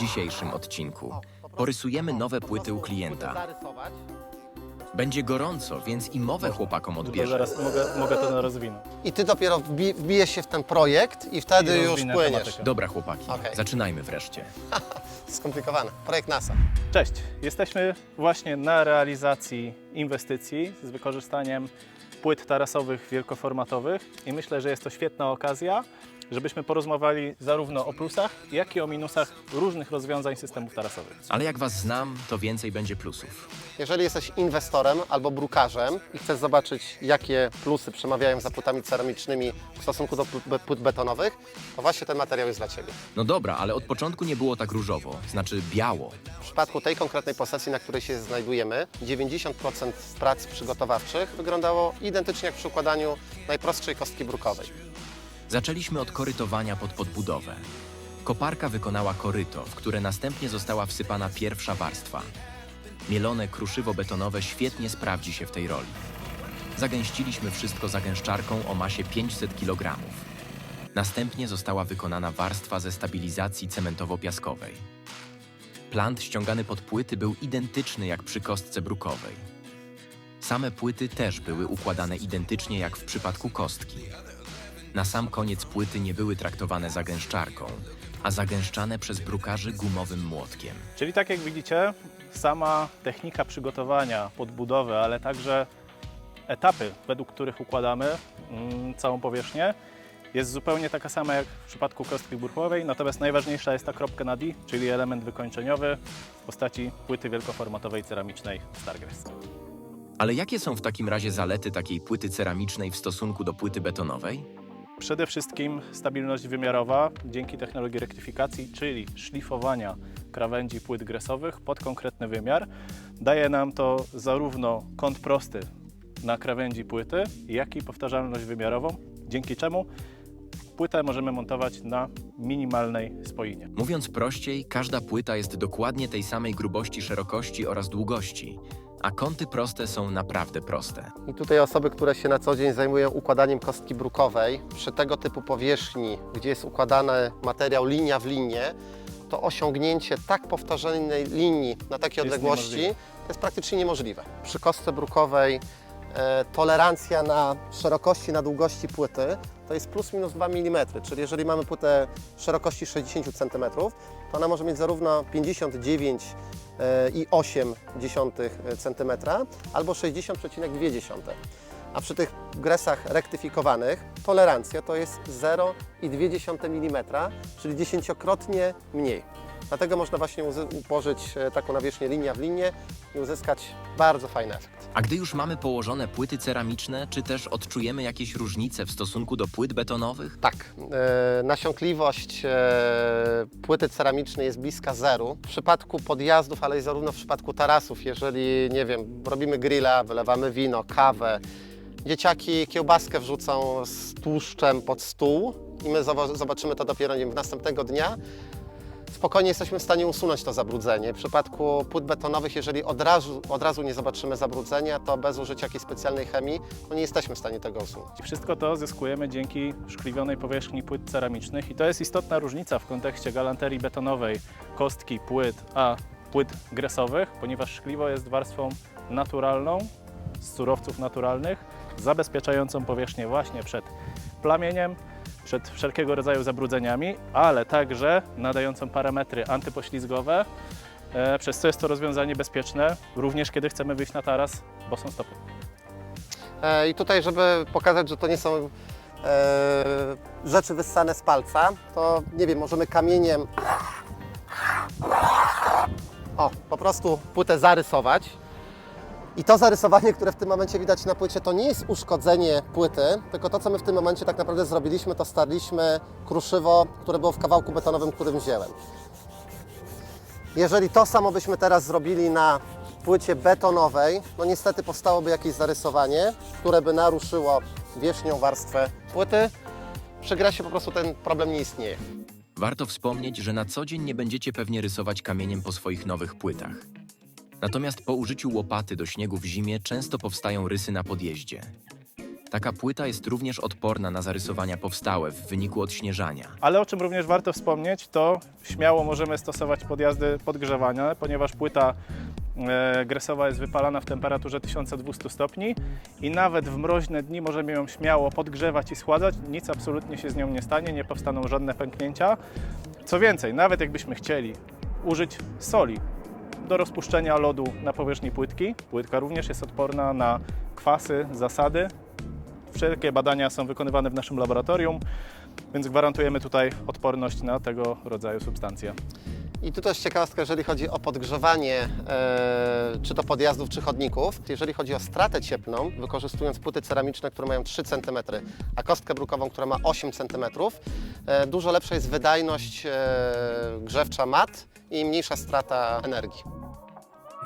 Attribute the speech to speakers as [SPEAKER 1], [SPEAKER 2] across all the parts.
[SPEAKER 1] dzisiejszym odcinku. Porysujemy nowe płyty u klienta. Będzie gorąco, więc i mowę chłopakom
[SPEAKER 2] To
[SPEAKER 1] odbierze.
[SPEAKER 2] zaraz mogę, mogę to rozwinąć.
[SPEAKER 3] I ty dopiero wbi wbijesz się w ten projekt i wtedy
[SPEAKER 2] I
[SPEAKER 3] już
[SPEAKER 2] rozwinę
[SPEAKER 3] płyniesz.
[SPEAKER 2] tematykę.
[SPEAKER 1] Dobra chłopaki,
[SPEAKER 3] Okej.
[SPEAKER 1] zaczynajmy wreszcie.
[SPEAKER 3] Skomplikowane. Projekt NASA.
[SPEAKER 2] Cześć, jesteśmy właśnie na realizacji inwestycji z wykorzystaniem płyt tarasowych wielkoformatowych i myślę, że jest to świetna okazja, żebyśmy porozmawiali zarówno o plusach, jak i o minusach różnych rozwiązań systemów tarasowych.
[SPEAKER 1] Ale jak was znam, to więcej będzie plusów.
[SPEAKER 3] Jeżeli jesteś inwestorem albo brukarzem i chcesz zobaczyć, jakie plusy przemawiają za płytami ceramicznymi w stosunku do pł- płyt betonowych, to właśnie ten materiał jest dla Ciebie.
[SPEAKER 1] No dobra, ale od początku nie było tak różowo, znaczy biało.
[SPEAKER 3] W przypadku tej konkretnej posesji, na której się znajdujemy, 90% prac przygotowawczych wyglądało identycznie jak przy układaniu najprostszej kostki brukowej.
[SPEAKER 1] Zaczęliśmy od korytowania pod podbudowę. Koparka wykonała koryto, w które następnie została wsypana pierwsza warstwa. Mielone kruszywo betonowe świetnie sprawdzi się w tej roli. Zagęściliśmy wszystko zagęszczarką o masie 500 kg. Następnie została wykonana warstwa ze stabilizacji cementowo-piaskowej. Plant ściągany pod płyty był identyczny jak przy kostce brukowej. Same płyty też były układane identycznie jak w przypadku kostki. Na sam koniec płyty nie były traktowane zagęszczarką, a zagęszczane przez brukarzy gumowym młotkiem.
[SPEAKER 2] Czyli tak jak widzicie, sama technika przygotowania podbudowy, ale także etapy, według których układamy mm, całą powierzchnię, jest zupełnie taka sama jak w przypadku kostki burchowej, natomiast najważniejsza jest ta kropka na D, czyli element wykończeniowy w postaci płyty wielkoformatowej ceramicznej Stargrass.
[SPEAKER 1] Ale jakie są w takim razie zalety takiej płyty ceramicznej w stosunku do płyty betonowej?
[SPEAKER 2] Przede wszystkim stabilność wymiarowa dzięki technologii rektyfikacji, czyli szlifowania krawędzi płyt gresowych pod konkretny wymiar. Daje nam to zarówno kąt prosty na krawędzi płyty, jak i powtarzalność wymiarową, dzięki czemu płytę możemy montować na minimalnej spoinie.
[SPEAKER 1] Mówiąc prościej, każda płyta jest dokładnie tej samej grubości, szerokości oraz długości, a kąty proste są naprawdę proste.
[SPEAKER 3] I tutaj osoby, które się na co dzień zajmują układaniem kostki brukowej, przy tego typu powierzchni, gdzie jest układany materiał linia w linię, to osiągnięcie tak powtarzalnej linii na takiej
[SPEAKER 2] Jest
[SPEAKER 3] odległości to jest praktycznie niemożliwe. Przy kostce brukowej tolerancja na szerokości, na długości płyty to jest plus minus 2 mm, czyli jeżeli mamy płytę szerokości 60 cm, to ona może mieć zarówno 59 e, i 8 cm albo 60,2 a przy tych gresach rektyfikowanych tolerancja to jest 0,2 mm, czyli dziesięciokrotnie mniej. Dlatego można właśnie ułożyć e, taką nawierzchnię linia w linię i uzyskać bardzo fajny efekt.
[SPEAKER 1] A gdy już mamy położone płyty ceramiczne, czy też odczujemy jakieś różnice w stosunku do płyt betonowych?
[SPEAKER 3] Tak, e, nasiąkliwość e, płyty ceramicznej jest bliska zeru. W przypadku podjazdów, ale i zarówno w przypadku tarasów, jeżeli, nie wiem, robimy grilla, wylewamy wino, kawę, dzieciaki kiełbaskę wrzucą z tłuszczem pod stół i my zoba- zobaczymy to dopiero wiem, następnego dnia, spokojnie jesteśmy w stanie usunąć to zabrudzenie. W przypadku płyt betonowych, jeżeli od razu, od razu nie zobaczymy zabrudzenia, to bez użycia jakiejś specjalnej chemii, no nie jesteśmy w stanie tego usunąć.
[SPEAKER 2] Wszystko to zyskujemy dzięki szkliwionej powierzchni płyt ceramicznych i to jest istotna różnica w kontekście galanterii betonowej, kostki płyt, a płyt gresowych, ponieważ szkliwo jest warstwą naturalną, z surowców naturalnych, zabezpieczającą powierzchnię właśnie przed plamieniem, przed wszelkiego rodzaju zabrudzeniami, ale także nadającą parametry antypoślizgowe, e, przez co jest to rozwiązanie bezpieczne, również kiedy chcemy wyjść na taras bosą stopą.
[SPEAKER 3] E, I tutaj, żeby pokazać, że to nie są e, rzeczy wyssane z palca, to nie wiem, możemy kamieniem o, po prostu płytę zarysować. I to zarysowanie, które w tym momencie widać na płycie, to nie jest uszkodzenie płyty, tylko to, co my w tym momencie tak naprawdę zrobiliśmy, to starliśmy kruszywo, które było w kawałku betonowym, którym wziąłem. Jeżeli to samo byśmy teraz zrobili na płycie betonowej, no niestety powstałoby jakieś zarysowanie, które by naruszyło wierzchnią warstwę płyty. Przy grasie po prostu ten problem nie istnieje.
[SPEAKER 1] Warto wspomnieć, że na co dzień nie będziecie pewnie rysować kamieniem po swoich nowych płytach. Natomiast po użyciu łopaty do śniegu w zimie często powstają rysy na podjeździe. Taka płyta jest również odporna na zarysowania powstałe w wyniku odśnieżania.
[SPEAKER 2] Ale o czym również warto wspomnieć, to śmiało możemy stosować podjazdy podgrzewania, ponieważ płyta e, gresowa jest wypalana w temperaturze 1200 stopni i nawet w mroźne dni możemy ją śmiało podgrzewać i schładzać. Nic absolutnie się z nią nie stanie, nie powstaną żadne pęknięcia. Co więcej, nawet jakbyśmy chcieli użyć soli do rozpuszczenia lodu na powierzchni płytki, płytka również jest odporna na kwasy, zasady. Wszelkie badania są wykonywane w naszym laboratorium, więc gwarantujemy tutaj odporność na tego rodzaju substancje.
[SPEAKER 3] I tu też ciekawostka, jeżeli chodzi o podgrzewanie e, czy to podjazdów, czy chodników. Jeżeli chodzi o stratę cieplną, wykorzystując płyty ceramiczne, które mają 3 cm, a kostkę brukową, która ma 8 cm, e, dużo lepsza jest wydajność e, grzewcza mat i mniejsza strata energii.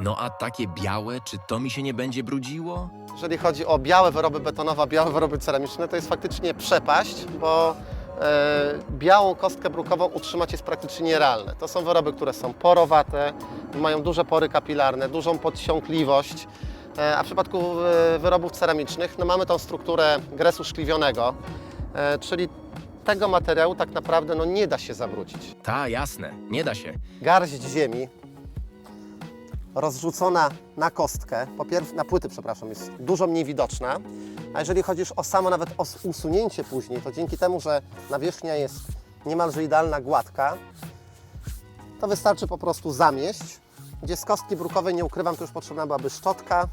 [SPEAKER 1] No a takie białe, czy to mi się nie będzie brudziło?
[SPEAKER 3] Jeżeli chodzi o białe wyroby betonowe, białe wyroby ceramiczne, to jest faktycznie przepaść, bo e, białą kostkę brukową utrzymać jest praktycznie nierealne. To są wyroby, które są porowate, mają duże pory kapilarne, dużą podsiąkliwość, e, a w przypadku e, wyrobów ceramicznych no, mamy tą strukturę gresu szkliwionego, czyli tego materiału tak naprawdę no, nie da się zabrudzić.
[SPEAKER 1] Ta, jasne, nie da się.
[SPEAKER 3] garść ziemi rozrzucona na kostkę, po pierw, na płyty, przepraszam, jest dużo mniej widoczna. A jeżeli chodzi już o samo nawet o usunięcie później, to dzięki temu, że nawierzchnia jest niemalże idealna, gładka, to wystarczy po prostu zamieść. Gdzie z kostki brukowej, nie ukrywam, to już potrzebna byłaby szczotka,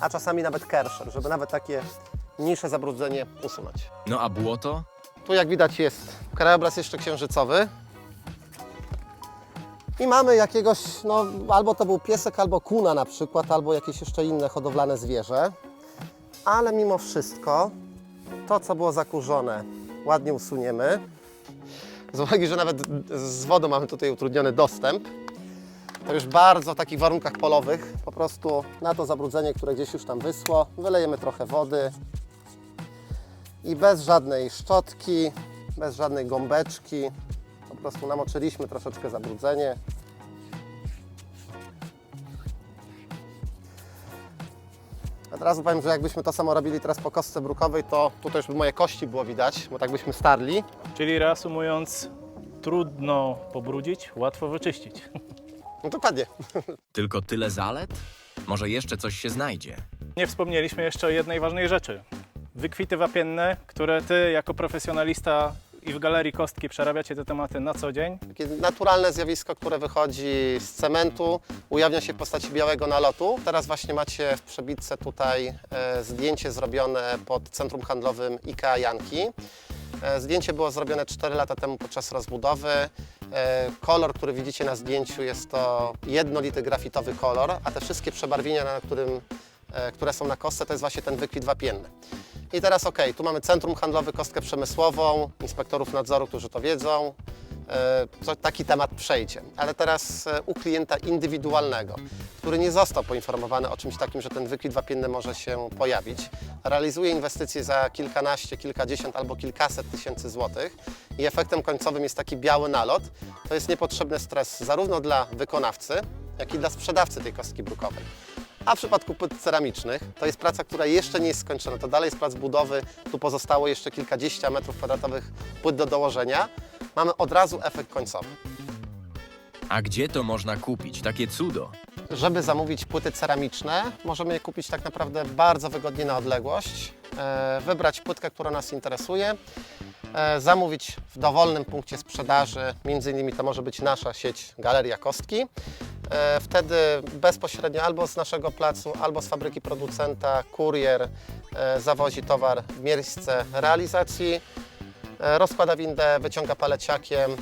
[SPEAKER 3] a czasami nawet kerszer, żeby nawet takie mniejsze zabrudzenie usunąć.
[SPEAKER 1] No a błoto?
[SPEAKER 3] Tu jak widać jest krajobraz jeszcze księżycowy. I mamy jakiegoś, no albo to był piesek, albo kuna na przykład, albo jakieś jeszcze inne hodowlane zwierzę. Ale mimo wszystko to, co było zakurzone, ładnie usuniemy. Z uwagi, że nawet z wodą mamy tutaj utrudniony dostęp, to już bardzo w takich warunkach polowych, po prostu na to zabrudzenie, które gdzieś już tam wyschło, wylejemy trochę wody, i bez żadnej szczotki, bez żadnej gąbeczki. Po prostu namoczyliśmy troszeczkę zabrudzenie. Od razu powiem, że jakbyśmy to samo robili teraz po kostce brukowej, to tutaj już by moje kości było widać, bo tak byśmy starli.
[SPEAKER 2] Czyli reasumując, trudno pobrudzić, łatwo wyczyścić.
[SPEAKER 3] No dokładnie.
[SPEAKER 1] Tylko tyle zalet? Może jeszcze coś się znajdzie?
[SPEAKER 2] Nie wspomnieliśmy jeszcze o jednej ważnej rzeczy. Wykwity wapienne, które Ty jako profesjonalista i w Galerii Kostki przerabiacie te tematy na co dzień.
[SPEAKER 3] Takie naturalne zjawisko, które wychodzi z cementu, ujawnia się w postaci białego nalotu. Teraz właśnie macie w przebitce tutaj e, zdjęcie zrobione pod centrum handlowym IKEA Janki. E, zdjęcie było zrobione 4 lata temu podczas rozbudowy. E, kolor, który widzicie na zdjęciu jest to jednolity grafitowy kolor, a te wszystkie przebarwienia, na którym, które są na kostce, to jest właśnie ten wykwit wapienny. I teraz ok, tu mamy centrum handlowe, kostkę przemysłową, inspektorów nadzoru, którzy to wiedzą. E, taki temat przejdzie. Ale teraz e, u klienta indywidualnego, który nie został poinformowany o czymś takim, że ten wykwit wapienny może się pojawić, realizuje inwestycje za kilkanaście, kilkadziesiąt albo kilkaset tysięcy złotych i efektem końcowym jest taki biały nalot, to jest niepotrzebny stres zarówno dla wykonawcy, jak i dla sprzedawcy tej kostki brukowej. A w przypadku płyt ceramicznych to jest praca, która jeszcze nie jest skończona. To dalej jest plac budowy. Tu pozostało jeszcze kilkadziesiąt metrów kwadratowych płyt do dołożenia. Mamy od razu efekt końcowy.
[SPEAKER 1] A gdzie to można kupić? Takie cudo.
[SPEAKER 3] Żeby zamówić płyty ceramiczne, możemy je kupić tak naprawdę bardzo wygodnie na odległość. E, wybrać płytkę, która nas interesuje, e, zamówić w dowolnym punkcie sprzedaży, między innymi to może być nasza sieć Galeria Kostki. E, Wtedy bezpośrednio albo z naszego placu, albo z fabryki producenta kurier e, zawozi towar w miejsce realizacji. E, Rozkłada windę, wyciąga paleciakiem.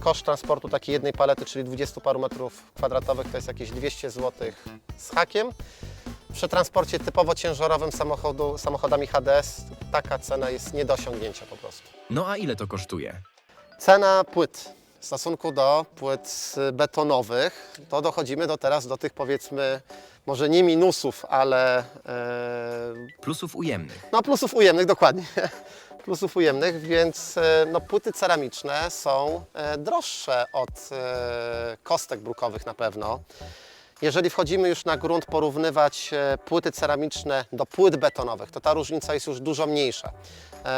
[SPEAKER 3] Koszt transportu takiej jednej palety, czyli 20 paru metrów kwadratowych, to jest jakieś 200 zł z hakiem. Przy transporcie typowo ciężarowym samochodu, samochodami HDS taka cena jest nie do osiągnięcia po prostu.
[SPEAKER 1] No a ile to kosztuje?
[SPEAKER 3] Cena płyt w stosunku do płyt betonowych, to dochodzimy do teraz do tych powiedzmy, może nie minusów, ale e,
[SPEAKER 1] Plusów ujemnych.
[SPEAKER 3] no plusów ujemnych, dokładnie. Plusów ujemnych, więc e, no, płyty ceramiczne są e, droższe od e, kostek brukowych na pewno. Jeżeli wchodzimy już na grunt porównywać e, płyty ceramiczne do płyt betonowych, to ta różnica jest już dużo mniejsza,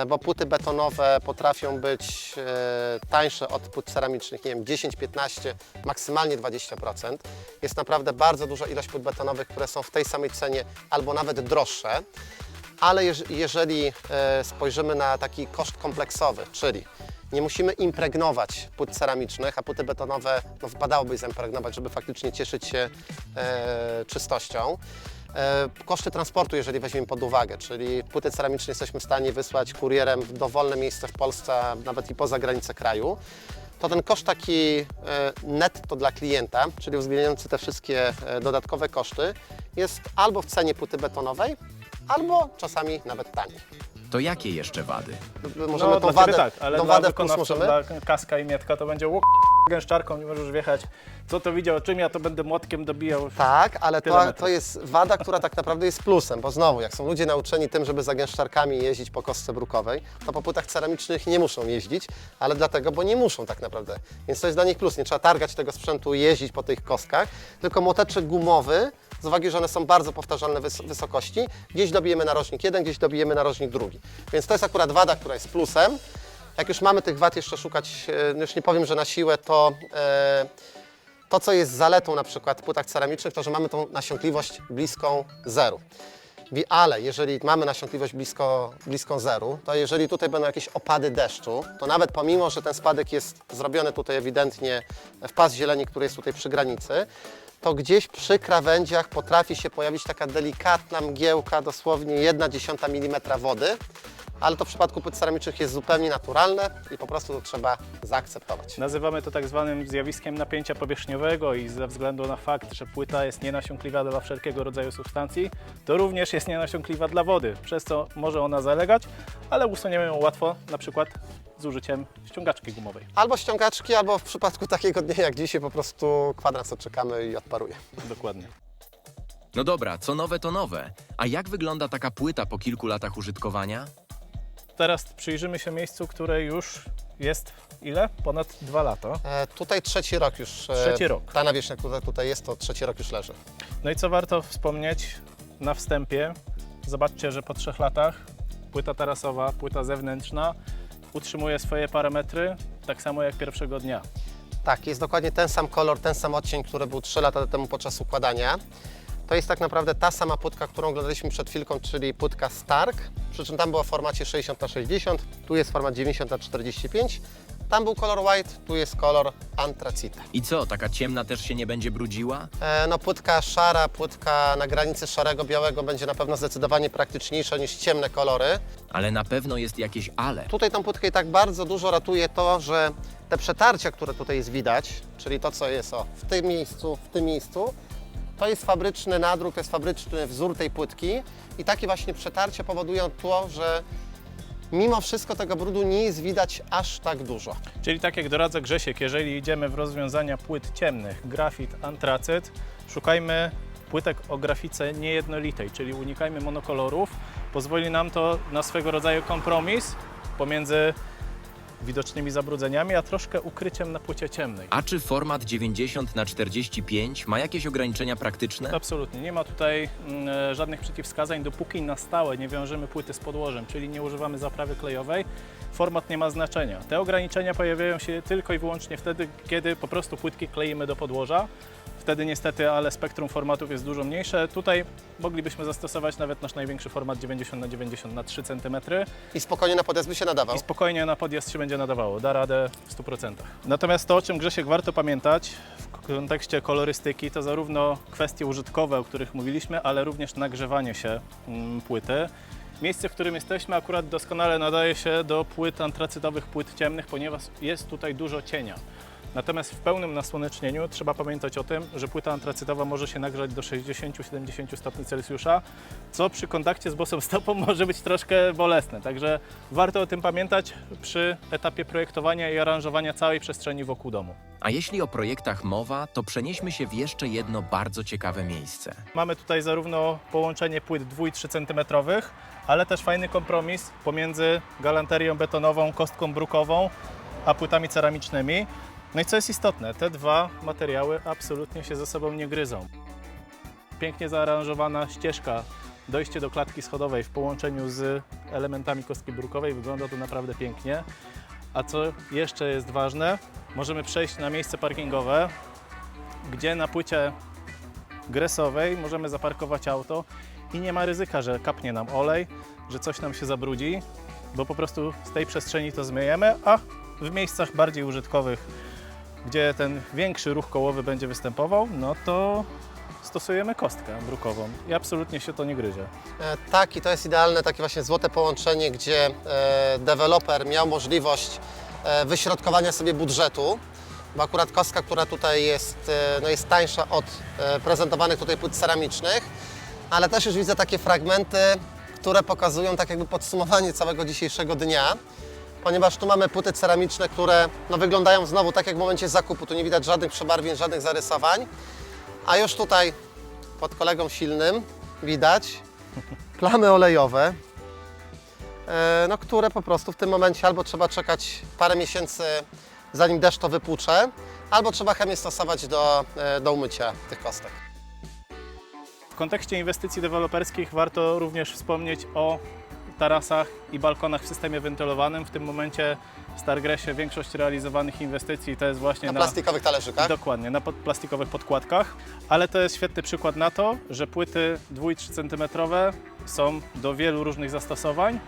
[SPEAKER 3] bo płyty betonowe potrafią być e, tańsze od płyt ceramicznych, nie wiem, 10-15, maksymalnie 20%. Jest naprawdę bardzo duża ilość płyt betonowych, które są w tej samej cenie albo nawet droższe. Ale jeż- jeżeli e, spojrzymy na taki koszt kompleksowy, czyli nie musimy impregnować płyt ceramicznych, a płyty betonowe no, wypadałoby zaimpregnować, żeby faktycznie cieszyć się e, czystością. E, koszty transportu, jeżeli weźmiemy pod uwagę, czyli płyty ceramiczne jesteśmy w stanie wysłać kurierem w dowolne miejsce w Polsce, nawet i poza granice kraju, to ten koszt taki e, netto dla klienta, czyli uwzględniający te wszystkie e, dodatkowe koszty, jest albo w cenie płyty betonowej, albo czasami nawet taniej.
[SPEAKER 1] To jakie jeszcze wady?
[SPEAKER 3] Możemy
[SPEAKER 2] no,
[SPEAKER 3] tą wadę,
[SPEAKER 2] tak, ale
[SPEAKER 3] tą
[SPEAKER 2] dla
[SPEAKER 3] wadę plus możemy.
[SPEAKER 2] dla kaska i mietka to będzie łuk gęszczarką, nie możesz wjechać. Co to widział, czym ja to będę młotkiem dobijał.
[SPEAKER 3] Tak, ale to, to jest wada, która tak naprawdę jest plusem, bo znowu, jak są ludzie nauczeni tym, żeby za gęszczarkami jeździć po kostce brukowej, to po płytach ceramicznych nie muszą jeździć, ale dlatego, bo nie muszą tak naprawdę. Więc to jest dla nich plus, nie trzeba targać tego sprzętu jeździć po tych kostkach, tylko młoteczek gumowy, z uwagi, że one są bardzo powtarzalne wys- wysokości, gdzieś dobijemy narożnik jeden, gdzieś dobijemy narożnik drugi. Więc to jest akurat wada, która jest plusem. Jak już mamy tych wad jeszcze szukać, e, już nie powiem, że na siłę, to e, to, co jest zaletą na przykład płytach ceramicznych, to że mamy tą nasiąkliwość bliską zeru. Ale jeżeli mamy nasiąkliwość blisko, bliską zeru, to jeżeli tutaj będą jakieś opady deszczu, to nawet pomimo, że ten spadek jest zrobiony tutaj ewidentnie w pas zieleni, który jest tutaj przy granicy, to gdzieś przy krawędziach potrafi się pojawić taka delikatna mgiełka, dosłownie 1 dziesiąta milimetra wody, ale to w przypadku płyt ceramicznych jest zupełnie naturalne i po prostu to trzeba zaakceptować.
[SPEAKER 2] Nazywamy to tak zwanym zjawiskiem napięcia powierzchniowego i ze względu na fakt, że płyta jest nienasiąkliwa dla wszelkiego rodzaju substancji, to również jest nienasiąkliwa dla wody, przez co może ona zalegać, ale usuniemy ją łatwo, na przykład z użyciem ściągaczki gumowej.
[SPEAKER 3] Albo ściągaczki, albo w przypadku takiego dnia jak dzisiaj po prostu kwadrans odczekamy i odparuje.
[SPEAKER 2] Dokładnie.
[SPEAKER 1] No dobra, co nowe to nowe. A jak wygląda taka płyta po kilku latach użytkowania?
[SPEAKER 2] Teraz przyjrzymy się miejscu, które już jest ile? Ponad dwa lata.
[SPEAKER 3] E, tutaj trzeci rok już. e,
[SPEAKER 2] Trzeci rok.
[SPEAKER 3] Ta nawierzchnia, która tutaj jest, to trzeci rok już leży.
[SPEAKER 2] No i co warto wspomnieć na wstępie, zobaczcie, że po trzech latach płyta tarasowa, płyta zewnętrzna utrzymuje swoje parametry tak samo jak pierwszego dnia.
[SPEAKER 3] Tak, jest dokładnie ten sam kolor, ten sam odcień, który był 3 lata temu podczas układania. To jest tak naprawdę ta sama płytka, którą oglądaliśmy przed chwilką, czyli płytka Stark. Przy czym tam była w formacie 60 na 60 tu jest format 90 na 45 Tam był kolor white, tu jest kolor antracita.
[SPEAKER 1] I co, taka ciemna też się nie będzie brudziła?
[SPEAKER 3] E, No płytka szara, płytka na granicy szarego, białego będzie na pewno zdecydowanie praktyczniejsza niż ciemne kolory.
[SPEAKER 1] Ale na pewno jest jakieś ale.
[SPEAKER 3] Tutaj tą płytkę i tak bardzo dużo ratuje to, że te przetarcia, które tutaj jest widać, czyli to co jest o, w tym miejscu, w tym miejscu, to jest fabryczny nadruk, to jest fabryczny wzór tej płytki i takie właśnie przetarcia powodują to, że mimo wszystko tego brudu nie jest widać aż tak dużo.
[SPEAKER 2] Czyli tak jak doradza Grzesiek, jeżeli idziemy w rozwiązania płyt ciemnych, grafit, antracyt, szukajmy płytek o grafice niejednolitej, czyli unikajmy monokolorów. Pozwoli nam to na swego rodzaju kompromis pomiędzy widocznymi zabrudzeniami, a troszkę ukryciem na płycie ciemnej.
[SPEAKER 1] A czy format 90 na 45 ma jakieś ograniczenia praktyczne?
[SPEAKER 2] Absolutnie. Nie ma tutaj mm, e, żadnych przeciwwskazań, dopóki na stałe nie wiążemy płyty z podłożem, czyli nie używamy zaprawy klejowej. Format nie ma znaczenia. Te ograniczenia pojawiają się tylko i wyłącznie wtedy, kiedy po prostu płytki kleimy do podłoża. Wtedy niestety, ale spektrum formatów jest dużo mniejsze. Tutaj moglibyśmy zastosować nawet nasz największy format 90 na 90 na 3 cm
[SPEAKER 3] I spokojnie na podjazd by się nadawał.
[SPEAKER 2] i spokojnie na podjazd się będzie nadawało. Da radę w 100%. Natomiast to, o czym Grzesiek warto pamiętać w kontekście kolorystyki, to zarówno kwestie użytkowe, o których mówiliśmy, ale również nagrzewanie się mm, płyty. Miejsce, w którym jesteśmy akurat doskonale nadaje się do płyt antracytowych, płyt ciemnych, ponieważ jest tutaj dużo cienia. Natomiast w pełnym nasłonecznieniu trzeba pamiętać o tym, że płyta antracytowa może się nagrzać do 60-70 stopni Celsjusza, co przy kontakcie z bosą stopą może być troszkę bolesne. Także warto o tym pamiętać przy etapie projektowania i aranżowania całej przestrzeni wokół domu.
[SPEAKER 1] A jeśli o projektach mowa, to przenieśmy się w jeszcze jedno bardzo ciekawe miejsce.
[SPEAKER 2] Mamy tutaj zarówno połączenie płyt 2 i 3 cm, ale też fajny kompromis pomiędzy galanterią betonową, kostką brukową, a płytami ceramicznymi. No i co jest istotne, te dwa materiały absolutnie się ze sobą nie gryzą. pięknie zaaranżowana ścieżka, dojście do klatki schodowej w połączeniu z elementami kostki brukowej. Wygląda to naprawdę pięknie. A co jeszcze jest ważne, możemy przejść na miejsce parkingowe, gdzie na płycie gresowej możemy zaparkować auto i nie ma ryzyka, że kapnie nam olej, że coś nam się zabrudzi, bo po prostu z tej przestrzeni to zmyjemy, a w miejscach bardziej użytkowych, gdzie ten większy ruch kołowy będzie występował, no to stosujemy kostkę brukową i absolutnie się to nie gryzie.
[SPEAKER 3] E, Tak, i to jest idealne takie właśnie złote połączenie, gdzie e, deweloper miał możliwość e, wyśrodkowania sobie budżetu, bo akurat kostka, która tutaj jest, no jest tańsza od prezentowanych tutaj płyt ceramicznych, ale też już widzę takie fragmenty, które pokazują tak jakby podsumowanie całego dzisiejszego dnia, ponieważ tu mamy płyty ceramiczne, które no, wyglądają znowu tak jak w momencie zakupu, tu nie widać żadnych przebarwień, żadnych zarysowań, a już tutaj pod kolegą silnym widać plamy olejowe, e, no, które po prostu w tym momencie albo trzeba czekać parę miesięcy, zanim deszcz to wypłucze, albo trzeba chemię stosować do, e, do umycia tych kostek.
[SPEAKER 2] W kontekście inwestycji deweloperskich warto również wspomnieć o tarasach i balkonach w systemie wentylowanym. W tym momencie w Stargressie większość realizowanych inwestycji to jest właśnie Na
[SPEAKER 3] plastikowych talerzykach.
[SPEAKER 2] Dokładnie, na pod, plastikowych podkładkach, ale to jest świetny przykład na to, że płyty 2-3 cm są do wielu różnych zastosowań.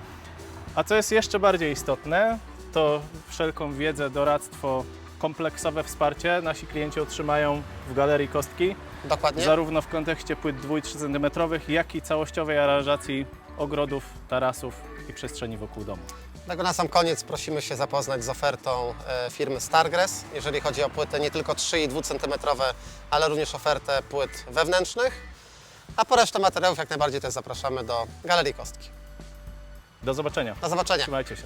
[SPEAKER 2] A co jest jeszcze bardziej istotne, to wszelką wiedzę, doradztwo, kompleksowe wsparcie nasi klienci otrzymają w Galerii Kostki,
[SPEAKER 3] Dokładnie.
[SPEAKER 2] zarówno w kontekście płyt 2-3 cm, jak i całościowej aranżacji ogrodów, tarasów i przestrzeni wokół domu.
[SPEAKER 3] Tego na sam koniec prosimy się zapoznać z ofertą e, firmy Stargress, jeżeli chodzi o płyty nie tylko 3 i 2 cm, ale również ofertę płyt wewnętrznych. A po resztę materiałów jak najbardziej też zapraszamy do Galerii Kostki.
[SPEAKER 2] Do zobaczenia.
[SPEAKER 3] Do zobaczenia.
[SPEAKER 2] Trzymajcie się.